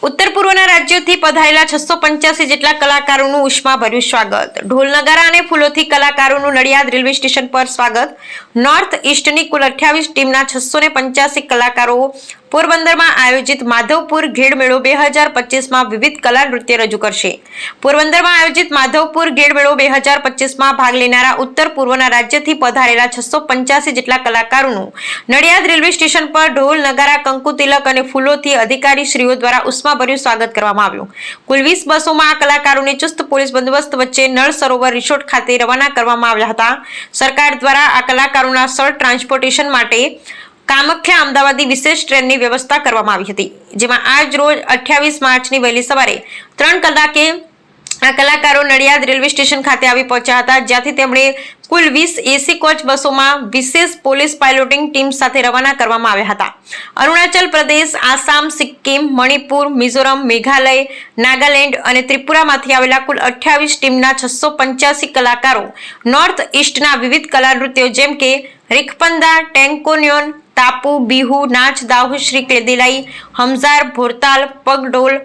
ઉત્તર પૂર્વના રાજ્યોથી પધારેલા છસો પંચ્યાસી જેટલા કલાકારોનું ઉષ્માભર્યું સ્વાગત. ઢોલ નગારા અને ફૂલોથી કલાકારોનું નડિયાદ રેલવે સ્ટેશન પર સ્વાગત. નોર્થ ઈસ્ટની કુલ અઠ્યાવીસ ટીમના છસો ને પંચ્યાસી કલાકારો પોરબંદરમાં આયોજિત માધવપુર ઘેડ મેળો બે હજાર પચીસમાં વિવિધ કલા નૃત્ય રજૂ કરશે. પોરબંદરમાં આયોજિત માધવપુર ઘેડ મેળો બે હજાર પચીસમાં ભાગ લેનારા ઉત્તર પૂર્વના રાજ્યથી પધારેલા છસો પંચ્યાસી જેટલા કલાકારોનું નડિયાદ રેલવે સ્ટેશન પર ઢોલ, નગારા, કંકુ તિલક અને ફૂલોથી અધિકારીશ્રીઓ દ્વારા ઉષ્માભર્યું સ્વાગત કરવામાં આવ્યું. કુલ વીસ બસોમાં આ કલાકારોને ચુસ્ત પોલીસ બંદોબસ્ત વચ્ચે નળ સરોવર રિસોર્ટ ખાતે રવાના કરવામાં આવ્યા હતા. સરકાર દ્વારા આ કલાકારોના સર ટ્રાન્સપોર્ટેશન માટે કામખ્યા અમદાવાદની વિશેષ ટ્રેનની વ્યવસ્થા કરવામાં આવી હતી, જેમાં આજ રોજ અઠ્યાવીસ માર્ચની વહેલી સવારે ત્રણ કલાકે આ કલાકારો નડિયાદ રેલવે સ્ટેશન ખાતે આવી પહોંચ્યા હતા, જ્યાંથી તેમણે કુલ વીસ એસી કોચ બસોમાં વિશેષ પોલીસ પાયલોટિંગ ટીમ સાથે રવાના કરવામાં આવ્યા હતા. અરુણાચલ પ્રદેશ, આસામ, સિક્કિમ, મણિપુર, મિઝોરમ, મેઘાલય, નાગાલેન્ડ અને ત્રિપુરામાંથી આવેલા કુલ અઠ્યાવીસ ટીમના છસો પંચ્યાસી કલાકારો નોર્થ ઇસ્ટના વિવિધ કલા નૃત્યો જેમ કે રિખપંદા, ટેન્કોન્યોન તાપુ બિહુ, નાચ દાહુ શ્રી કેદિલાઈ, હમઝાર, ભોરતાલ, પગડોલ,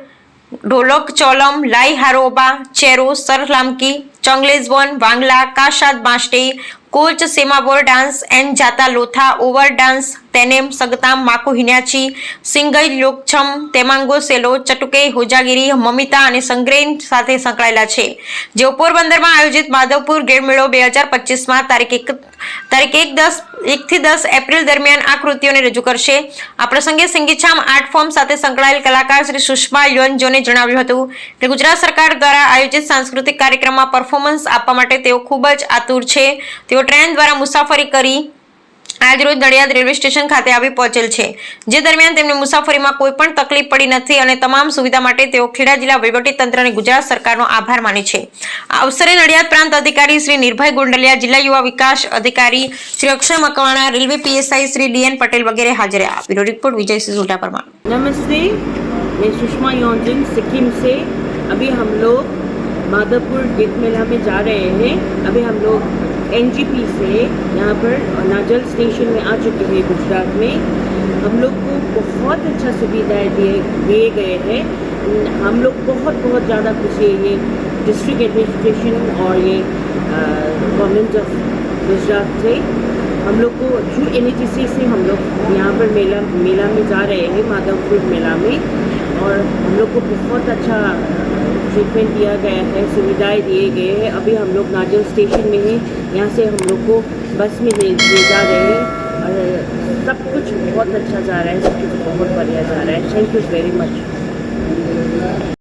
ઢોલક, ચોલમ, લાઈ, હારોબા, ચેરો, સરલામકી, ચંગલેઝવન, વાંગલા, કાશાદ, બાસ્ટે કોચ સેમાબોર ડાન્સ એન જાતા લોથા, ઓવર ડાન્સ, તેનેમ સગતામ માકુ હિન્યાચી, સિંગઈ લોકછમ, તેમાંગો સેલો, ચટુકે, હોજાગીરી, મમિતા અને સંગ્રેન સાથે સંકળાયેલા છે. જેઓ પોરબંદરમાં આયોજિત માધવપુર ગેડ મેળો બે હજાર પચીસમાં તારીખ એક તારીખ એક દસ એકથી દસ એપ્રિલ દરમિયાન આ કૃતિઓને રજૂ કરશે. આ પ્રસંગે સંગીતછામ આર્ટ ફોર્મ સાથે સંકળાયેલ કલાકાર શ્રી સુષ્મા યોનજોને જણાવ્યું હતું કે ગુજરાત સરકાર દ્વારા આયોજિત સાંસ્કૃતિક કાર્યક્રમમાં પરફોર્મન્સ આપવા માટે તેઓ ખૂબ જ આતુર છે. તેઓ ટ્રેન દ્વારા મુસાફરી કરી આજ રોજ નડિયાદ રેલવે સ્ટેશન ખાતે આવી પહોંચેલ છે જે દરમિયાન તેમને મુસાફરીમાં કોઈ પણ તકલીફ પડી નથી અને તમામ સુવિધા માટે તેઓ ખેડા જિલ્લા વહીવટી તંત્ર અને ગુજરાત સરકારનો આભાર માને છે આ અવસરે નડિયાદ પ્રાંત અધિકારી શ્રી નિર્ભય ગુંડલિયા જિલ્લા યુવા વિકાસ અધિકારી Shri Akshay Makwana railway PSI Shri DN Patel વગેરે હાજર રહ્યા બ્યુરો રિપોર્ટ વિજયસિંહ સોઢા પરમાર नमस्ते मैं सुषमा योंजिन सिक्किम से अभी हम लोग माधवपुर गीत मेला में जा रहे हैं अभी हम लोग एनजीपी से यहाँ पर नाजल स्टेशन में आ चुके हैं गुजरात में। हम लोग को बहुत अच्छा सुविधाएँ दिए दिए गए हैं। हम लोग बहुत बहुत ज़्यादा खुशी है ये डिस्ट्रिक्ट एडमिनिस्ट्रेशन और ये गवर्नमेंट ऑफ़ गुजरात से। हम लोग को थ्रू एन से हम लोग यहाँ पर मेला मेला में जा रहे हैं, माधवपुर मेला में। लोग को बहुत अच्छा ट्रीटमेंट दिया गया है, सुविधाएँ दिए गए हैं। अभी हम लोग नाजल स्टेशन में हैं, यहाँ से हम लोग को बस में ले जा रहे हैं। और सब कुछ बहुत अच्छा जा रहा है, सब कुछ बहुत बढ़िया जा रहा है। Thank you very much